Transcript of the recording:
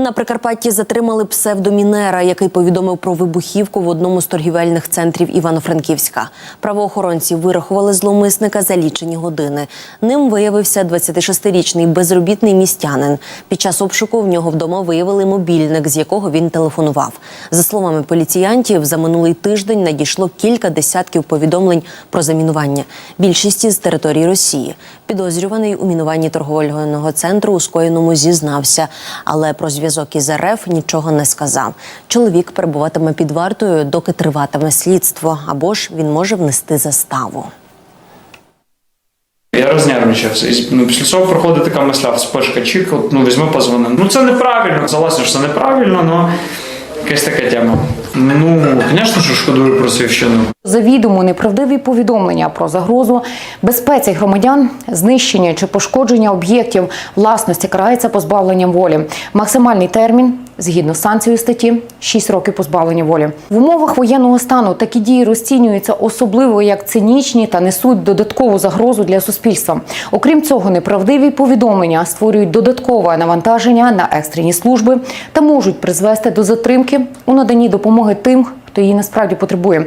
На Прикарпатті затримали псевдомінера, який повідомив про вибухівку в одному з торгівельних центрів Івано-Франківська. Правоохоронці вирахували зловмисника за лічені години. Ним виявився 26-річний безробітний містянин. Під час обшуку в нього вдома виявили мобільник, з якого він телефонував. За словами поліціянтів, за минулий тиждень надійшло кілька десятків повідомлень про замінування. Більшість із території Росії. Підозрюваний у мінуванні торговельного центру у скоєному зізнався, але про зв'язок із РФ нічого не сказав. Чоловік перебуватиме під вартою, доки триватиме слідство, або ж він може внести заставу. Я рознервничався. І ну, після цього проходить така мисля, вспишка, чік, ну візьми позвони. Ну це неправильно, залазиш, що це неправильно, але якась така тема. Ну, звісно, що шкодую про свій вчинок. Завідомо неправдиві повідомлення про загрозу безпеці громадян, знищення чи пошкодження об'єктів власності карається позбавленням волі. Максимальний термін згідно з санкцією статті 6 років позбавлення волі. В умовах воєнного стану такі дії розцінюються особливо як цинічні та несуть додаткову загрозу для суспільства. Окрім цього, неправдиві повідомлення створюють додаткове навантаження на екстрені служби та можуть призвести до затримки у наданні допомоги тим, хто її насправді потребує.